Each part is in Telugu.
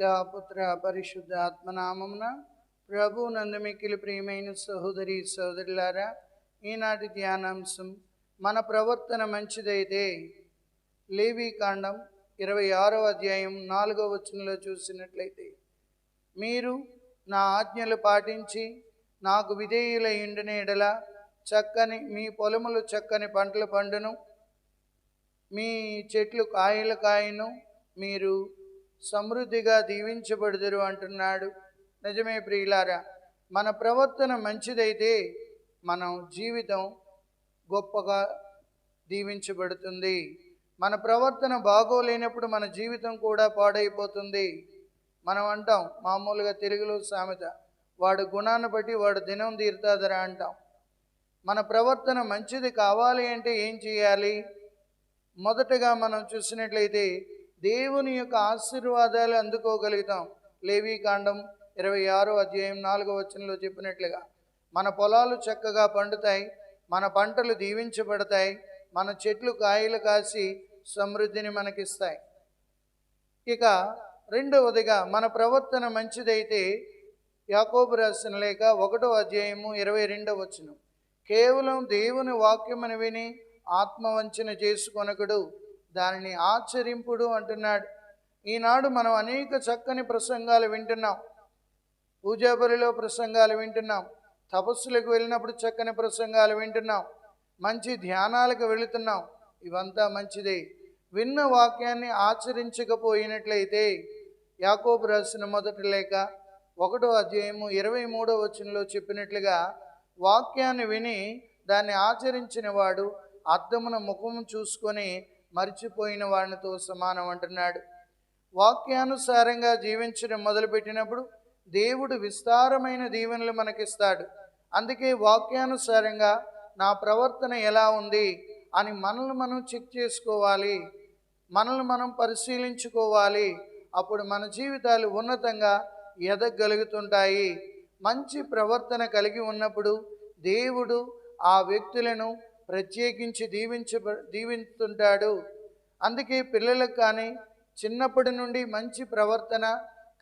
పిత పుత్ర పరిశుద్ధ ఆత్మనామమున ప్రభు నందు మిక్కిలి ప్రియమైన సహోదరి సహోదరులారా ఈనాటి ధ్యానాంశం మన ప్రవర్తన మంచిదైతే లేవీ కాండం ఇరవై ఆరో అధ్యాయం నాలుగో వచనంలో చూసినట్లయితే మీరు నా ఆజ్ఞలు పాటించి నాకు విధేయుల ఉండిన ఎడల చక్కని మీ పొలములు చక్కని పంటలు పండును మీ చెట్లు కాయలు కాయను మీరు సమృద్ధిగా దీవించబడుదురు అంటున్నాడు. నిజమే ప్రియులారా మన ప్రవర్తన మంచిదైతే మనం జీవితం గొప్పగా దీవించబడుతుంది. మన ప్రవర్తన బాగోలేనప్పుడు మన జీవితం కూడా పాడైపోతుంది. మనం అంటాం మామూలుగా తెలుగులో సామెత వాడు గుణాన్ని బట్టి వాడు దినం తీరుతాదరా అంటాం. మన ప్రవర్తన మంచిది కావాలి అంటే ఏం చేయాలి? మొదటగా మనం చూసినట్లయితే దేవుని యొక్క ఆశీర్వాదాలు అందుకోగలుగుతాం. లేవీ కాండం ఇరవై ఆరో అధ్యాయం నాలుగో వచనంలో చెప్పినట్లుగా మన పొలాలు చక్కగా పండుతాయి మన పంటలు దీవించబడతాయి మన చెట్లు కాయలు కాసి సమృద్ధిని మనకిస్తాయి. ఇక రెండవదిగా మన ప్రవర్తన మంచిదైతే యాకోబు రాసిన లేక ఒకటో అధ్యాయము ఇరవై రెండవ వచనం. కేవలం దేవుని వాక్యమును విని ఆత్మవంచన చేసుకొనకుడు దానిని ఆచరింపుడు అంటున్నాడు. ఈనాడు మనం అనేక చక్కని ప్రసంగాలు వింటున్నాం. పూజాబలిలో ప్రసంగాలు వింటున్నాం. తపస్సులకు వెళ్ళినప్పుడు చక్కని ప్రసంగాలు వింటున్నాం. మంచి ధ్యానాలకు వెళుతున్నాం. ఇవంతా మంచిదే. విన్న వాక్యాన్ని ఆచరించకపోయినట్లయితే యాకోబు రాసిన మొదటి లేక ఒకటో అధ్యాయము ఇరవై మూడో వచనంలో చెప్పినట్లుగా వాక్యాన్ని విని దాన్ని ఆచరించిన వాడు అద్దమున ముఖము చూసుకొని మర్చిపోయిన వాడితో సమానం అంటున్నాడు. వాక్యానుసారంగా జీవించడం మొదలుపెట్టినప్పుడు దేవుడు విస్తారమైన దీవెనలు మనకిస్తాడు. అందుకే వాక్యానుసారంగా నా ప్రవర్తన ఎలా ఉంది అని మనల్ని మనం చెక్ చేసుకోవాలి. మనల్ని మనం పరిశీలించుకోవాలి. అప్పుడు మన జీవితాలు ఉన్నతంగా ఎదగలుగుతుంటాయి. మంచి ప్రవర్తన కలిగి ఉన్నప్పుడు దేవుడు ఆ వ్యక్తులను ప్రత్యేకించి దీవించ దీవించుంటాడు అందుకే పిల్లలకు కానీ చిన్నప్పటి నుండి మంచి ప్రవర్తన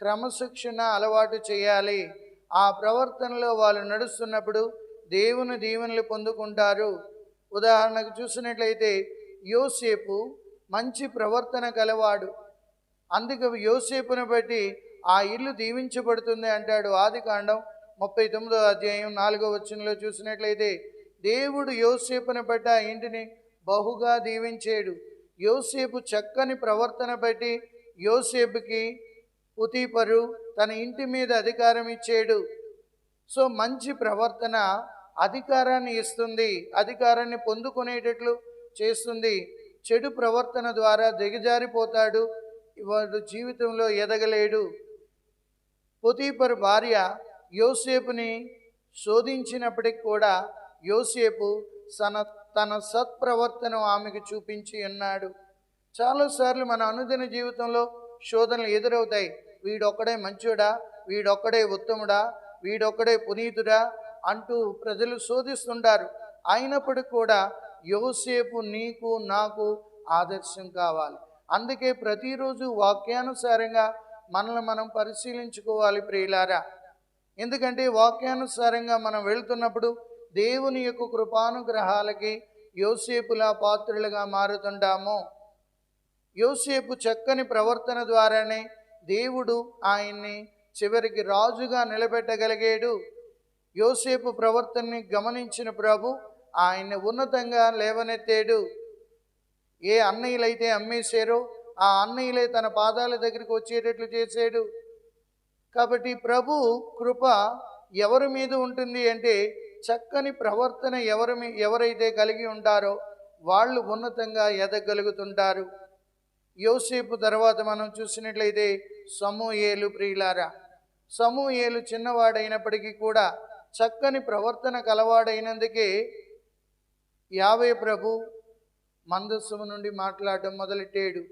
క్రమశిక్షణ అలవాటు చేయాలి. ఆ ప్రవర్తనలో వాళ్ళు నడుస్తున్నప్పుడు దేవుని దీవెనలు పొందుకుంటారు. ఉదాహరణకు చూసినట్లయితే యోసేపు మంచి ప్రవర్తన కలవాడు అందుకు యోసేపును బట్టి ఆ ఇల్లు దీవించబడుతుంది అంటాడు. ఆది కాండం ముప్పై తొమ్మిదో అధ్యాయం నాలుగో వచనంలో చూసినట్లయితే దేవుడు యోసేపును బట్టి ఆ ఇంటిని బహుగా దీవించాడు. యోసేపు చక్కని ప్రవర్తన బట్టి యోసేపుకి ఉతీపరు తన ఇంటి మీద అధికారం ఇచ్చాడు. సో మంచి ప్రవర్తన అధికారాన్ని ఇస్తుంది అధికారాన్ని పొందుకునేటట్లు చేస్తుంది. చెడు ప్రవర్తన ద్వారా దిగజారిపోతాడు వాడు జీవితంలో ఎదగలేడు. పొతీపరు భార్య యోసేపుని శోధించినప్పటికి కూడా యోసేపు తన తన సత్ప్రవర్తన ఆమెకు చూపించి ఉన్నాడు చాలాసార్లు మన అనుదిన జీవితంలో శోధనలు ఎదురవుతాయి. వీడొక్కడే మంచోడా? వీడొక్కడే ఉత్తముడా? వీడొక్కడే పునీతుడా? అంటూ ప్రజలు శోధిస్తుంటారు. అయినప్పటికీ కూడా యోసేపు నీకు నాకు ఆదర్శం కావాలి. అందుకే ప్రతిరోజు వాక్యానుసారంగా మనల్ని మనం పరిశీలించుకోవాలి ప్రియులారా. ఎందుకంటే వాక్యానుసారంగా మనం వెళ్తున్నప్పుడు దేవుని యొక్క కృపానుగ్రహాలకి యోసేపులా పాత్రులుగా మారుతుంటాము. యోసేపు చక్కని ప్రవర్తన ద్వారానే దేవుడు ఆయన్ని చివరికి రాజుగా నిలబెట్టగలిగాడు. యోసేపు ప్రవర్తనని గమనించిన ప్రభు ఆయన్ని ఉన్నతంగా లేవనెత్తాడు. ఏ అన్నయ్యలైతే అమ్మేశారో ఆ అన్నయ్యలే తన పాదాల దగ్గరికి వచ్చేటట్లు చేశాడు. కాబట్టి ప్రభు కృప ఎవరి మీద ఉంటుంది అంటే చక్కని ప్రవర్తన ఎవరి ఎవరైతే కలిగి ఉంటారో వాళ్ళు ఉన్నతంగా ఎదగలుగుతుంటారు. యోసేపు తర్వాత మనం చూసినట్లయితే సమూయేలు ప్రియులారా సమూయేలు చిన్నవాడైనప్పటికీ కూడా చక్కని ప్రవర్తన కలవాడైనందుకే యావే ప్రభు మందస్సుము నుండి మాట్లాడడం మొదలెట్టాడు.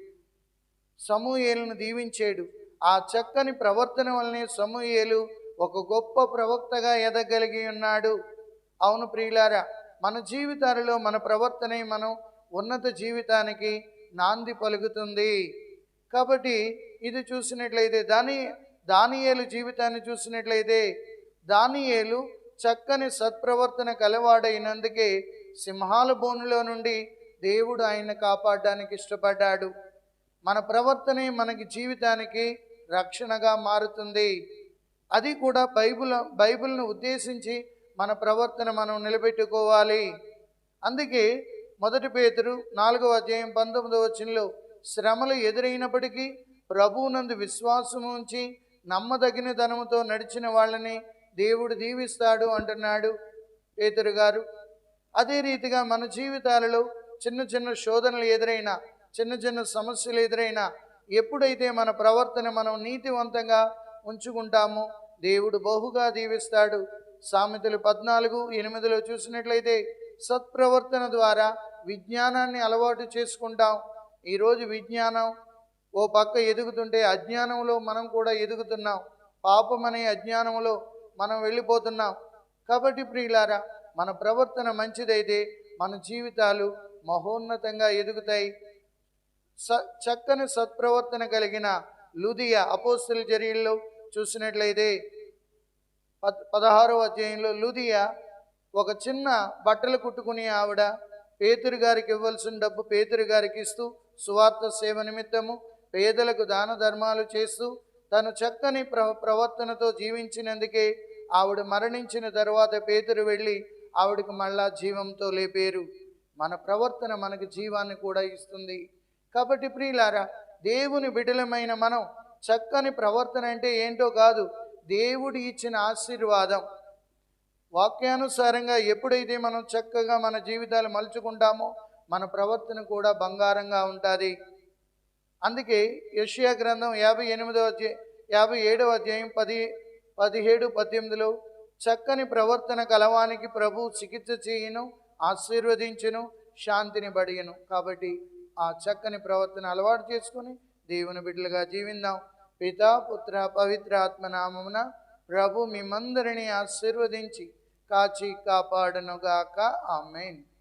సమూహేలను దీవించాడు. ఆ చక్కని ప్రవర్తన వల్లనే సమూయేలు ఒక గొప్ప ప్రవక్తగా ఎదగలిగి ఉన్నాడు. అవును ప్రియులారా మన జీవితాలలో మన ప్రవర్తనే మనం ఉన్నత జీవితానికి నాంది పలుకుతుంది. కాబట్టి ఇది చూసినట్లయితే దాని దానియేలు జీవితాన్ని చూసినట్లయితే దానియేలు చక్కని సత్ప్రవర్తన కలవాడైనందుకే సింహాల బోనులో నుండి దేవుడు ఆయన కాపాడడానికి ఇష్టపడ్డాడు. మన ప్రవర్తనే మనకి జీవితానికి రక్షణగా మారుతుంది. అది కూడా బైబుల్ బైబిల్ను ఉద్దేశించి మన ప్రవర్తన మనం నిలబెట్టుకోవాలి. అందుకే మొదటి పేతురు నాలుగవ అధ్యాయం పంతొమ్మిదవ వచనంలో శ్రమలు ఎదురైనప్పటికీ ప్రభువునందు విశ్వాసము ఉంచి నమ్మదగిన ధనముతో నడిచిన వాళ్ళని దేవుడు దీవిస్తాడు అంటున్నాడు పేతురు గారు. అదే రీతిగా మన జీవితాలలో చిన్న చిన్న శోధనలు ఎదురైనా చిన్న చిన్న సమస్యలు ఎదురైనా ఎప్పుడైతే మన ప్రవర్తన మనం నీతివంతంగా ఉంచుకుంటామో దేవుడు బహుగా దీవిస్తాడు. సామెతలు పద్నాలుగు ఎనిమిదిలో చూసినట్లయితే సత్ప్రవర్తన ద్వారా విజ్ఞానాన్ని అలవాటు చేసుకుంటాం. ఈరోజు విజ్ఞానం ఓ పక్క ఎదుగుతుంటే అజ్ఞానంలో మనం కూడా ఎదుగుతున్నాం. పాపం అనే అజ్ఞానంలో మనం వెళ్ళిపోతున్నాం. కాబట్టి ప్రియులారా మన ప్రవర్తన మంచిదైతే మన జీవితాలు మహోన్నతంగా ఎదుగుతాయి. స చక్కని సత్ప్రవర్తన కలిగిన లుదియా అపోస్తుల చర్యల్లో చూసినట్లయితే పద్ పదహారో అధ్యాయంలో లూదియా ఒక చిన్న బట్టలు కుట్టుకునే ఆవిడ పేతురు గారికి ఇవ్వాల్సిన డబ్బు పేతురు గారికి ఇస్తూ సువార్త సేవ నిమిత్తము పేదలకు దాన ధర్మాలు చేస్తూ తను చక్కని ప్ర ప్రవర్తనతో జీవించినందుకే ఆవిడ మరణించిన తర్వాత పేతురు వెళ్ళి ఆవిడకు మళ్ళా జీవంతో లేపేరు. మన ప్రవర్తన మనకు జీవాన్ని కూడా ఇస్తుంది. కాబట్టి ప్రియులారా దేవుని బిడలమైన మనం చక్కని ప్రవర్తన అంటే ఏంటో కాదు. దేవుడు ఇచ్చిన ఆశీర్వాదం. వాక్యానుసారంగా ఎప్పుడైతే మనం చక్కగా మన జీవితాలు మలుచుకుంటామో మన ప్రవర్తన కూడా బంగారంగా ఉంటుంది. అందుకే యషియా గ్రంథం యాభై ఎనిమిదవ అధ్యాయ యాభై ఏడవ అధ్యాయం పది పదిహేడు పద్దెనిమిదిలో చక్కని ప్రవర్తన కలవానికి ప్రభు చికిత్స చేయను ఆశీర్వదించును శాంతిని బడియను. కాబట్టి ఆ చక్కని ప్రవర్తన అలవాటు చేసుకొని దేవుని బిడ్డలుగా జీవిందాం. పితా పుత్ర పవిత్ర ఆత్మ ప్రభు మిమ్మందరిని ఆశీర్వదించి కాచి కాపాడనుగాక. ఆమెన్.